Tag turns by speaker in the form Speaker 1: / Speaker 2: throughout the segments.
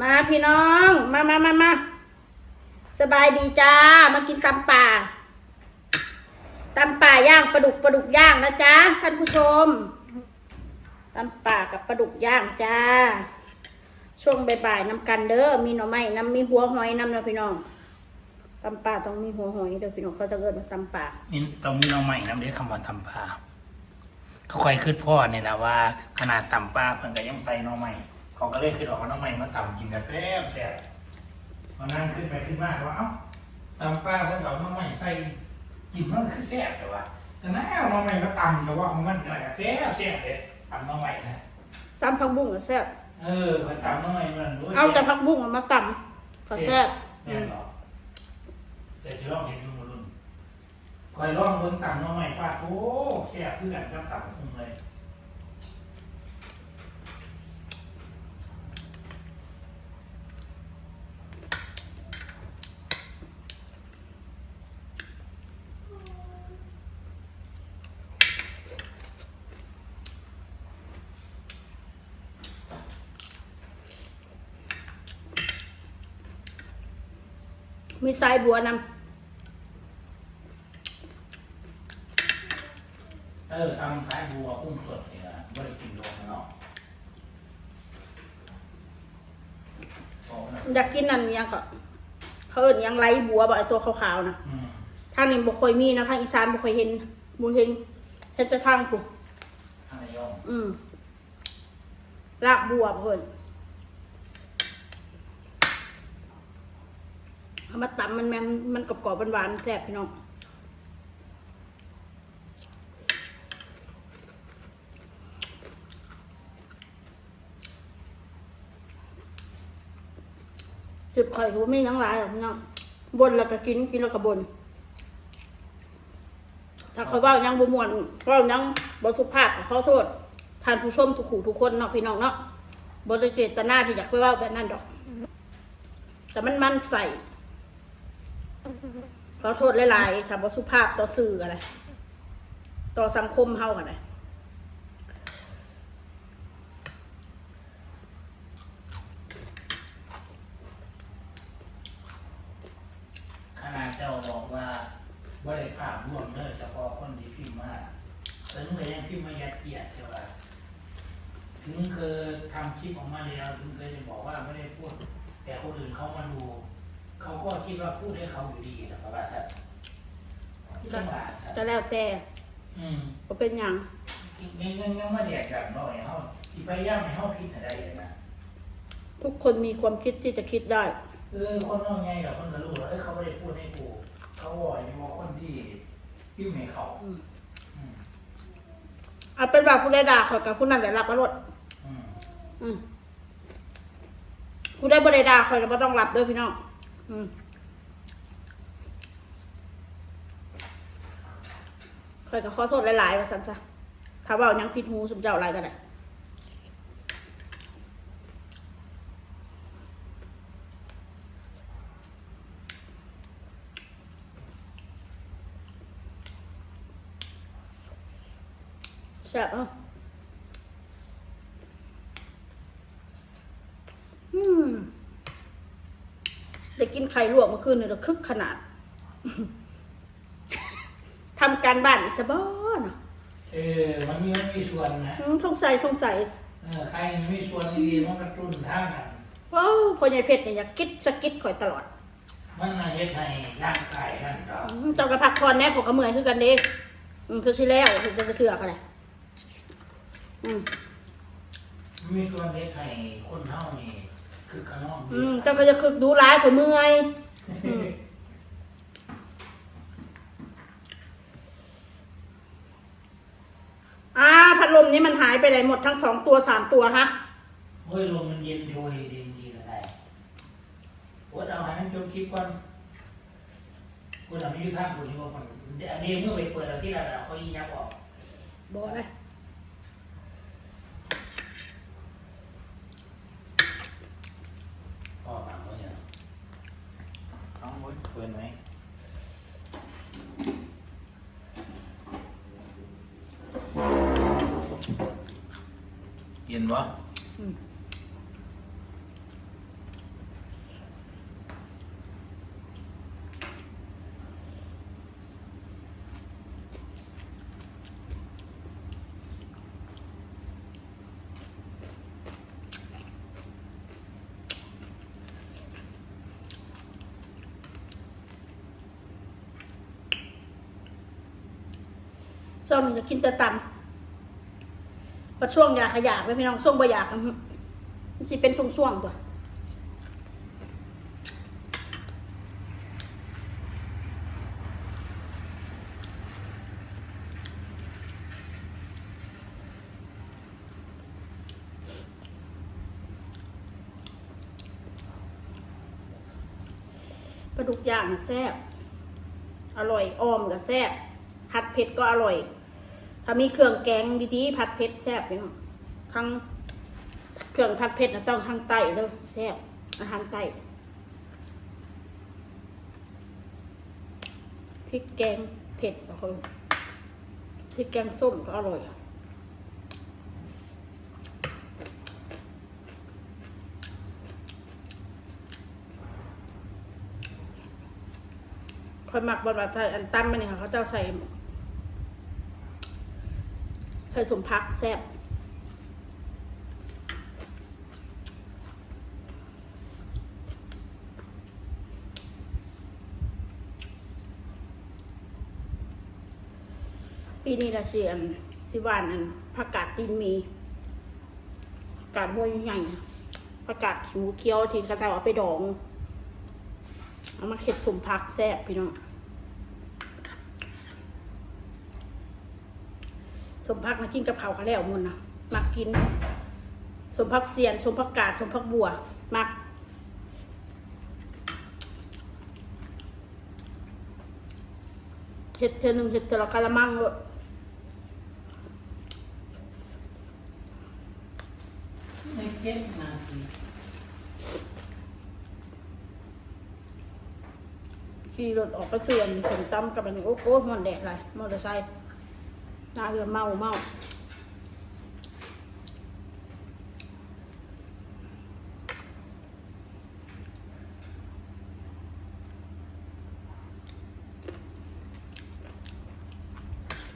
Speaker 1: มาพี่น้อง มามามามาสบายดีจ้า มากินตำป่าตำป่าย่างปลาดุกปลาดุกย่างนะจ๊ะท่านผู้ชมตำป่ากับปลาดุกย่างจ้า ช่วงบ่ายๆน้ำกันเด้อ มีหน่อไม้น้ำมีหัวหอยน้ำนะพี่น้องตำป่าต้องมีหัวหอยเด้อพี่น้องเขาจะเกิดมาตำป่า
Speaker 2: นี่ต้องมีน้องใหม่น้ำเด็กคำว่าตำปลาเขาคอยขึ้นพ่อเนี่ยนะว่า ขนาดตำปลาเพิ่นก็ยังใส่น้องใหม่ เขาก็เลยขึ้นออกมาน้องใหม่มาตำกินกันแซ่บแซ่บมานั่งขึ้นไปขึ้นมาว่าเอ้าตำปลาเพิ่นก็เอาน้องใหม่ใส่กินมันคือแซ่บแต่ว่าแต่น้าเอาน้องใหม่มาตำแต่ว่าของมันก็แซ่บแซ่บเลยตำน้องใหม่นะ
Speaker 1: ตำผักบุ้งก็แซ่บ
Speaker 2: เออคอยตำน้องใหม่มันรู้
Speaker 1: เอาแต่ผักบุ้งมาตำก็แซ่บ
Speaker 2: แม่นหรอเดี๋ยวจะลองเห็นดูมารุ่นคอยลองเบิ่งตำน้องใหม่ป้าโอ้แซ่บคือกันกับตำกุ้งเลย
Speaker 1: มีสายบัวนำ
Speaker 2: เออตำสายบัวกุ้งสดเนี่ยนะไม่ได้กินโดนเนาะโอ้นะ
Speaker 1: อยากกินนั่นยังก็เขาเอิ้นหยังไรบัวบ่ไอตัวขาวๆนะ
Speaker 2: อืม
Speaker 1: ทางนี้บ่ค่อยมีนะทางอีสานบ่ค่อยเห็นบ่เห็นเห็นแต่ทางกู
Speaker 2: ท่านนายก
Speaker 1: อืมรากบัวเพิ่น เอามาตำมันแม่นมันกรอบๆหวานๆแซ่บพี่น้องจุดข่อยก็บ่มีหยังหลายหรอกพี่น้องบนแล้วก็กินกินแล้วก็บน ถ้าเขาเว่ายังบ่ม่วนเว่ายังบสุภาพขอโทษท่านผู้ชมทุกขู่ทุกคนเนาะพี่น้องเนาะบ่ได้เจตนาที่อยากไปว้าแบบนั้นดอก แต่มันมันใส่ ขอโทษหลายๆค่ะบ่สุภาพต่อสื่ออะไร ต่อสังคมเฮากันเลย
Speaker 2: ขนาดเจ้าบอกว่าบ่ได้ภาพร่วมเลยเฉพาะคนที่พิมพ์มาถึงเลยยังพิมพ์มายัดเยียดใช่ปะถึงเคยทำคลิปออกมาแล้วถึงเคยจะบอกว่าไม่ได้พูด แต่คนอื่นเขามาดู เขาก็คิดว่าพูดให้เขาอยู่ดีนะครับว่าใช่จังหวะใช่
Speaker 1: ก็แล้วแต่
Speaker 2: อืม
Speaker 1: บ่เป็นหยัง
Speaker 2: ยังยังยังมาแดกแบบน้อยเขาที่พยายามให้เขาพิดให้ได้เลยนะ
Speaker 1: ทุกคนมีความคิดที่จะคิดได้
Speaker 2: เออคนน้องไงกับคนกระลูกเอ้ยเขาไม่ได้พูดให้กูเขาบอกอยู่ว่าคนที่พิมพ์ให้เขา
Speaker 1: อืม
Speaker 2: อืม
Speaker 1: เอาเป็นว่าผู้ใดด่าข่อยกับผู้นั้นได้รับอรด
Speaker 2: อืม
Speaker 1: อืมผู้ใดบ่ได้ด่าข่อยก็บ่ต้องรับเด้อพี่น้อง อืมข่อยก็ขอโทษหลายๆว่าซั่นซะถ้าเว้ายังผิดหูสมเจ้าหลายก็ได้แซ่บเอ้าอืม ได้กินไข่ลวกเมื่อคืนนี่เราคึกขนาด ทำการบ้านอีกสบอเนาะ
Speaker 2: เออมันมีมันมีส่วนนะ
Speaker 1: อืมสงสัยสงสัย
Speaker 2: เออใครมีส่วนดีมันกระตุ้นทางนั้น
Speaker 1: ว้าวพ่อใหญ่เพชรเนี่ยอยากกิดสะกิดข่อยตลอด
Speaker 2: มันน่ะเฮ็ดให้ร่างกายมันก็
Speaker 1: อืมเจ้ากระพักผ่อนแน่ผมก็เมื่อยคือกันเด้อืมคือสิแล้วถึงจะเถื่อกันเลยอืม
Speaker 2: มีส่วนเฮ็ดให้คนเฮานี่ คือข้างนอก
Speaker 1: อืมเจ้าก็จะคึกดูร้ายข่อยเมื่อยอืมอ่าพัดลมนี้มันหายไปไหนหมดทั้งสองตัวสามตัวฮะ
Speaker 2: โอ้ยลมมันเย็นโชยดีดีละไงโอ้ยเอาให้มันจบคลิปก่อนคุณเอาไม่ยุ่งทางคุณที่ว่ามันอันนี้เมื่อไปเปิดเอาที่เราเขายียับออก
Speaker 1: บอกเลย
Speaker 2: ยินวะซ
Speaker 1: อมนี่จะกินแต่ตำ พอช่วงอยากขยากไปพี่น้องช่วงบ่อยากมันสิเป็นช่วงๆตัวปลาดุกย่างแซ่บ อร่อยออมกับแซ่บ ผัดเผ็ดก็อร่อย ถ้ามีเครื่องแกงดีๆผัดเผ็ดแซ่บเนาะทั้งเครื่องผัดเผ็ดนะต้องทางใต้เลยแซ่บอาหารใต้พริกแกงเผ็ดก็คือพริกแกงส้มก็อร่อยคอยหมักบนแบบไทยอันตั้มมันเนี่ยค่ะเขาเจ้าใส่ ใส่สมพักแซ่บปีนี้ละเสียนสิวานอันผักกาดตีนมีกกาดห้วยใหญ่ผักกาดหมูเคี้ยวที่เขาเจ้าเอาไปดอง เอามาเข็ดสมพักแซ่บพี่น้อง สมพักมากินกับข้าวเขาแล้วมุนนะมักกิน สมพักเสียน สมพักกาด สมพักบัว มักเห็ดเทอหนึ่งเห็ดเทอละกะละมังเลย
Speaker 2: ไม่เจ็บนาที
Speaker 1: ขี่รถออกก็เสื่อนสมตำกับอันนี้โอ้โหมันแดดไรมอเตอร์ไซค์ หน้าเรือเมาเมา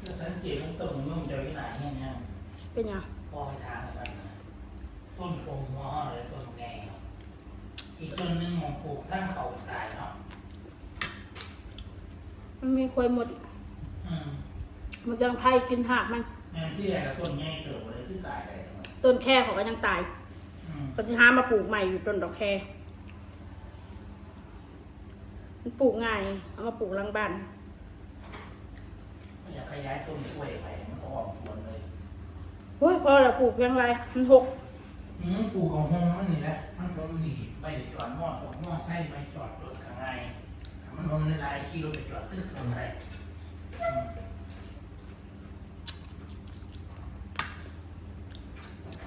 Speaker 2: แล้วสังเกตมันต้นนุ่มจะวิหลายเนี่ยเนี่ย
Speaker 1: เป็นยัง
Speaker 2: พอไปทางอะไรนะต้นโพงมอเลยต้นแงเนาะอีกต้นหนึงมองปลูกทั้งเขาตายเนาะ
Speaker 1: มันมีควยหมด
Speaker 2: อืม
Speaker 1: มันยังไทยกินหากมัน
Speaker 2: แม่นที่แรกก็ต้นใหญ่เติบเลยที่ตายเลยเนาะ
Speaker 1: ต้นแค่เขาก็ยังตาย
Speaker 2: อืม
Speaker 1: ก็จะหามาปลูกใหม่อยู่ต้นดอกแคมันปลูกง่ายเอามาปลูกหลังบ้าน
Speaker 2: อยากขยายต้นกล้วยไปมันก็ออกผลเลย
Speaker 1: โอ้ยพอแล้วปลูกเพียงไรมันหก
Speaker 2: อืมปลูกของหงมันนี่แหละมันลมดีไปจอดหม้อสองหม้อไส้ไปจอดรถข้างในมันลมในลายขี่รถไปจอดตึกข้างในอืม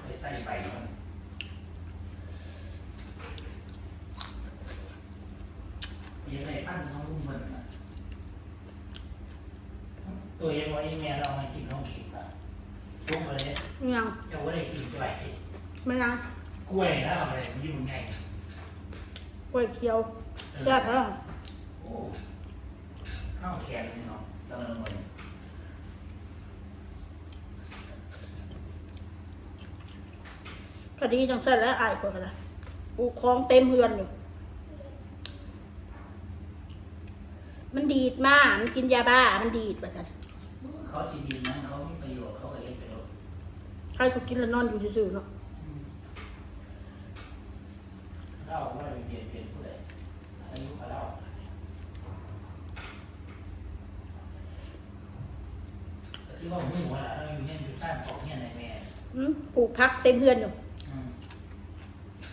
Speaker 2: ไปใส่ใบมันยังไงปั้นเขาลุ่มมันน่ะ ตัวเองไว้แม่เรามากินน้องขิงอะลุกไปเลย
Speaker 1: มันยัง
Speaker 2: เดี๋ยวว่าได้กินด้วย
Speaker 1: มันยัง
Speaker 2: กล้วยนะอะไรมันยิ่งไง
Speaker 1: กล้วยเขียวแซ่บแล้ว
Speaker 2: โอ้ข้าวแขนนี่เนาะตะเลิงเลย
Speaker 1: คดีจังเสร็จแล้วอายกว่ากันละปลูกคลองเต็มเฮือนอยู่ มันดีดมาก มันกินยาบ้า มันดีดไปสัน
Speaker 2: เขาจีดีนะเขามีประโยชน์เขาก็เฮ็ดประโยชน์
Speaker 1: ใครก็กินแล้วนอนอยู่ซื่อๆเนาะ
Speaker 2: เล่าว่าเปลี่ยนเปลี่ยนผู้ใดอายุเขาเล่าแต่ที่ว่าหมู่ว่าเราอยู่เนี่ยอยู่สร้างของเนี่ยในแม่
Speaker 1: อืมปลูกพักเต็มเฮือนอยู่
Speaker 2: อืม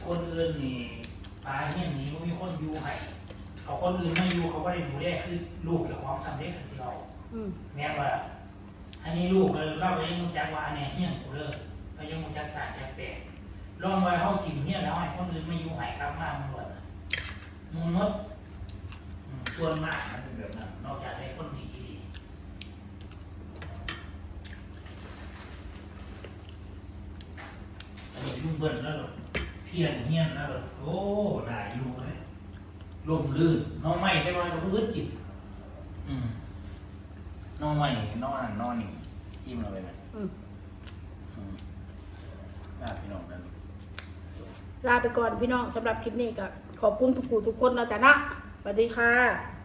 Speaker 2: คนอื่นนี่ตายเนี่ยนี้มันมีคนอยู่ให้เขาคนอื่นไม่อยู่เขาก็ได้ดูได้คือลูกกับความสำเร็จของที่เรา
Speaker 1: อืม
Speaker 2: แม่ว่า อันนี้ลูกเลยเล่าไปยังมุจักว่าอันเนี้ยเฮี้ยนกูเลยเขายังมุจักสารจักแปลกลองไว้เขาถิ่มเฮี้ยนแล้วให้คนอื่นไม่อยู่หายกลับมามันหมดน่ะมูลมดส่วนมากมันเป็นแบบนั้นนอกจากได้คนดีที่ดีอันนี้ยุ่งเบิ่นแล้วหรอเพี้ยนเฮี้ยนแล้วหรอโอ้น่าอยู่เลยลมลื่นน้องใหม่ได้มาก็พื้นจิตอืม นอนไม่นอนนอนนี่อิ่มเราไปไหม
Speaker 1: อืม
Speaker 2: อืมอ่าพี่น้องนั่น
Speaker 1: ลาไปก่อนพี่น้องสำหรับคลิปนี้ก็ขอบคุณทุกผู้ทุกคนนะจ๊ะนะสวัสดีค่ะ